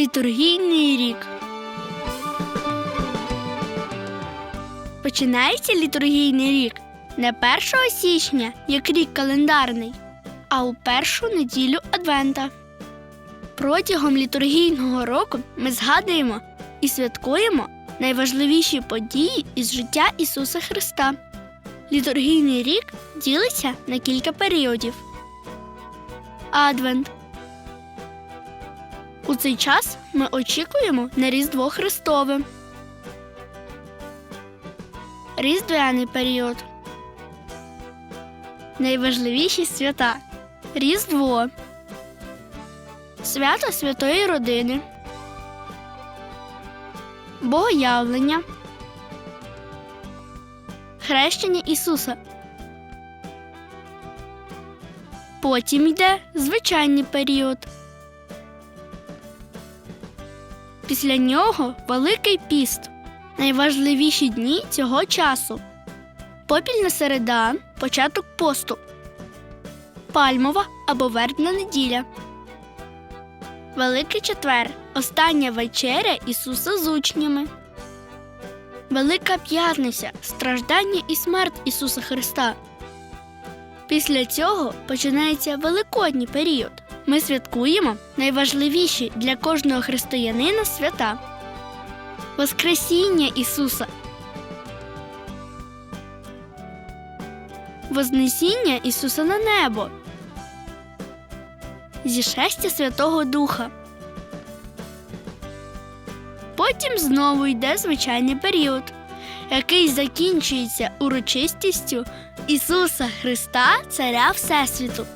Літургійний рік. Починається літургійний рік не 1 січня, як рік календарний, а у першу неділю Адвента. Протягом літургійного року ми згадуємо і святкуємо найважливіші події із життя Ісуса Христа. Літургійний рік ділиться на кілька періодів. Адвент. У цей час ми очікуємо на Різдво Христове. Різдвяний період. Найважливіші свята. Різдво. Свято Святої Родини. Богоявлення. Хрещення Ісуса. Потім йде звичайний період. Після нього Великий піст. Найважливіші дні цього часу. Попільна середа, початок посту. Пальмова або вербна неділя. Великий четвер. Остання вечеря Ісуса з учнями. Велика п'ятниця. Страждання і смерть Ісуса Христа. Після цього починається Великодній період. Ми святкуємо найважливіші для кожного християнина свята. Воскресіння Ісуса. Вознесіння Ісуса на небо. Зішестя Святого Духа. Потім знову йде звичайний період, який закінчується урочистістю Ісуса Христа, Царя Всесвіту.